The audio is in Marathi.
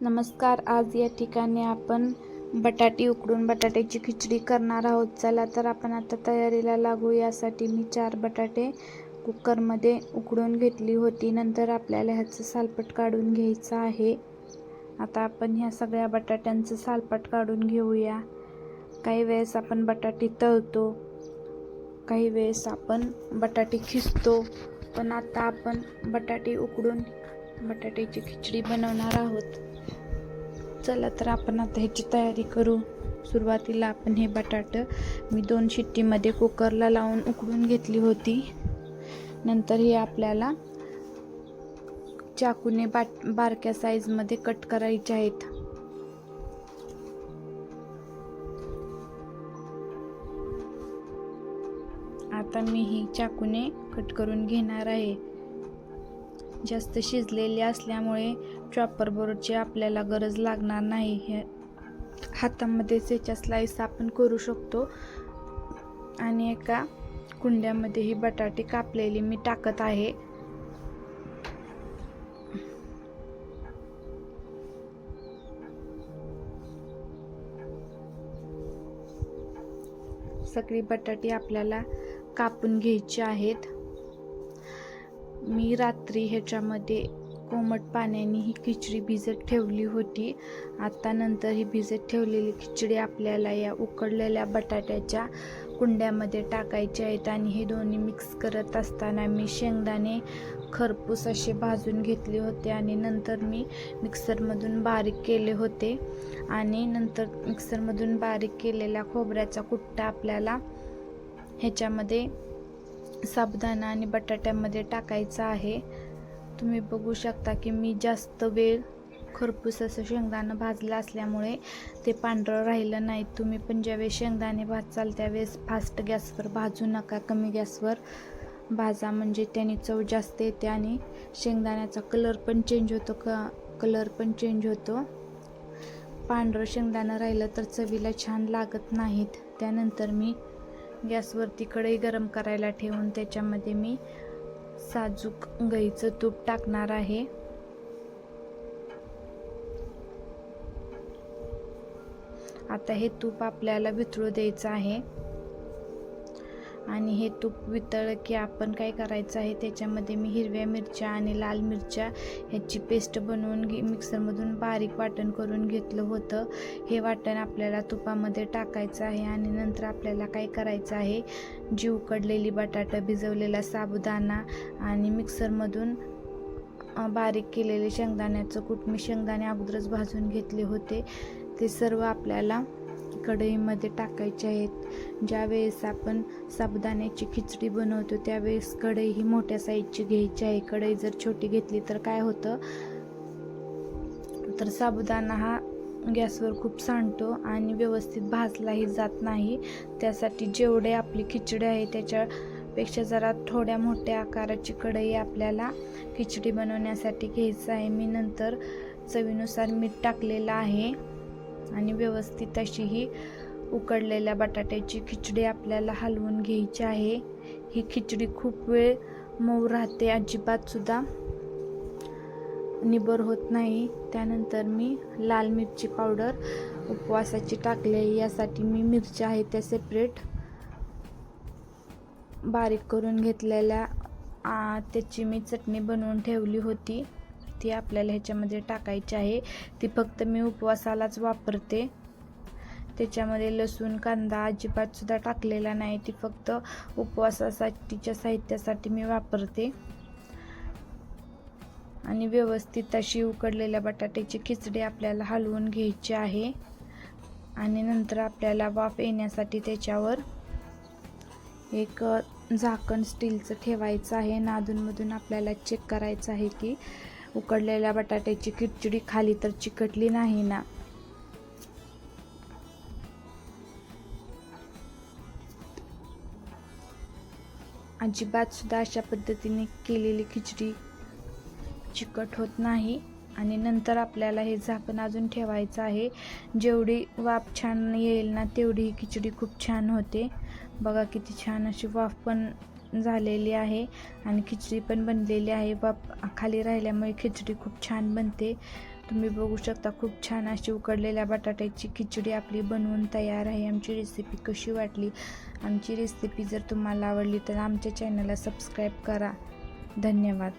नमस्कार आज या ठिकाणी आपण बटाटी उकडून बटाट्याची खिचडी करणार आहोत. चला तर आपण आता तयारीला लागू. यासाठी मी चार बटाटे कुकरमध्ये उकडून घेतली होती. नंतर आपल्याला ह्याचं सालपट काढून घ्यायचं आहे. आता आपण ह्या सगळ्या बटाट्यांचं सालपट काढून घेऊया. काही वेळेस आपण बटाटे तळतो काही वेळेस आपण बटाटे खिसतो. पण आता आपण बटाटे उकडून बटाट्याची खिचडी बनवणार आहोत. चला तर आपण आता ह्याची तयारी करू. सुरुवातीला आपण हे बटाटं मी दोन शिट्टीमध्ये कुकरला लावून उकडून घेतली होती. नंतर हे आपल्याला चाकूने बाट बारक्या साईजमध्ये कट करायचे आहेत. आता मी ही चाकूने कट करून घेणार आहे. जास्त शिजलेले असल्यामुळे चॉपर बोर्डची आपल्याला गरज लागणार नाही. हे हातामध्येच याच्या स्लाईस आपण करू शकतो. आणि एका कुंड्यामध्ये ही बटाटे कापलेली मी टाकत आहे. सगळी बटाटे आपल्याला कापून घ्यायची आहेत. मी रात्री ह्याच्यामध्ये कोमट पाण्याने ही खिचडी भिजत ठेवली होती. आता नंतर ही भिजत ठेवलेली खिचडी आपल्याला या उकडलेल्या बटाट्याच्या कुंड्यामध्ये टाकायचे आहेत आणि हे दोन्ही मिक्स करत असताना मी शेंगदाणे खरपूस असे भाजून घेतले होते आणि नंतर मी मिक्सरमधून बारीक केले होते. आणि नंतर मिक्सरमधून बारीक केलेल्या खोबऱ्याचा कुट्टा आपल्याला ह्याच्यामध्ये साबुदाणा आणि बटाट्यामध्ये टाकायचा आहे. तुम्ही बघू शकता की मी जास्त वेळ खरपूस असं शेंगदाणं भाजलं असल्यामुळे ते पांढरं राहिलं नाही. तुम्ही पण ज्यावेळेस शेंगदाणे भाजचाल त्यावेळेस फास्ट गॅसवर भाजू नका कमी गॅसवर भाजा. म्हणजे त्याने चव जास्त येते आणि शेंगदाण्याचा कलर पण चेंज होतो क कलर पण चेंज होतो. पांढरं शेंगदाणं राहिलं तर चवीला छान लागत नाहीत. त्यानंतर मी गॅसवरती कढई गरम करायला ठेवून त्याच्यामध्ये मी साजूक गाईचं तूप टाकणार आहे. आता हे तूप आपल्याला वितळू द्यायचं आहे. आणि हे तूप वितळलं की आपण काय करायचं आहे? त्याच्यामध्ये मी हिरव्या मिरच्या आणि लाल मिरच्या ह्याची पेस्ट बनवून घे मिक्सरमधून बारीक वाटण करून घेतलं होतं. हे वाटण आपल्याला तुपामध्ये टाकायचं आहे आणि नंतर आपल्याला काय करायचं आहे? जी उकडलेली बटाटा भिजवलेला साबुदाणा आणि मिक्सरमधून बारीक केलेले शेंगदाण्याचं कूट मी शेंगदाणे अगोदरच भाजून घेतले होते. ते सर्व आपल्याला कढईमध्ये टाकायचे आहेत. ज्यावेळेस आपण साबुदाण्याची खिचडी बनवतो त्यावेळेस कढई ही मोठ्या साईजची घ्यायची आहे. कढई जर छोटी घेतली तर काय होतं? तर साबुदाणा हा गॅसवर खूप सांडतो आणि व्यवस्थित भाजलाही जात नाही. त्यासाठी जेवढे आपली खिचडी आहे त्याच्यापेक्षा जरा थोड्या मोठ्या आकाराची कढई आपल्याला खिचडी बनवण्यासाठी घ्यायचं आहे. मी नंतर चवीनुसार मीठ टाकलेलं आहे. आणि व्यवस्थित अशी ही उकडलेल्या बटाट्याची खिचडी आपल्याला हलवून घ्यायची आहे. ही खिचडी खूप वेळ मऊ राहते अजिबातसुद्धा निबर होत नाही. त्यानंतर मी लाल मिरची पावडर उपवासाची टाकली आहे. यासाठी मी मिरच्या आहेत त्या सेपरेट बारीक करून घेतलेल्या त्याची मी चटणी बनवून ठेवली होती. ती आपल्याला ह्याच्यामध्ये टाकायची आहे. ती फक्त मी उपवासालाच वापरते. त्याच्यामध्ये लसूण कांदा अजिबातसुद्धा टाकलेला नाही. ती फक्त उपवासासाठीच्या साहित्यासाठी मी वापरते. आणि व्यवस्थित अशी उकडलेल्या बटाट्याची खिचडी आपल्याला हलवून घ्यायची आहे. आणि नंतर आपल्याला वाफ येण्यासाठी त्याच्यावर एक झाकण स्टीलचं ठेवायचं आहे. नादूनमधून आपल्याला चेक करायचं आहे की उकडलेल्या बटाट्याची खिचडी खाली तर चिकटली नाही ना. अजिबात सुद्धा अशा पद्धतीने केलेली खिचडी चिकट होत नाही आणि नंतर आपल्याला हे झाकण अजून ठेवायचं आहे. जेवढी वाफ छान येईल ना तेवढी ही खिचडी खूप छान होते. बघा किती छान अशी वाफ पण झालेली आहे. आणि खिचडी पण बनलेली आहे. बाप खाली राहिल्यामुळे खिचडी खूप छान बनते. तुम्ही बघू शकता खूप छान अशी उकडलेल्या बटाट्याची खिचडी आपली बनवून तयार आहे. आमची रेसिपी कशी वाटली? आमची रेसिपी जर तुम्हाला आवडली तर आमच्या चॅनलला सबस्क्राईब करा. धन्यवाद.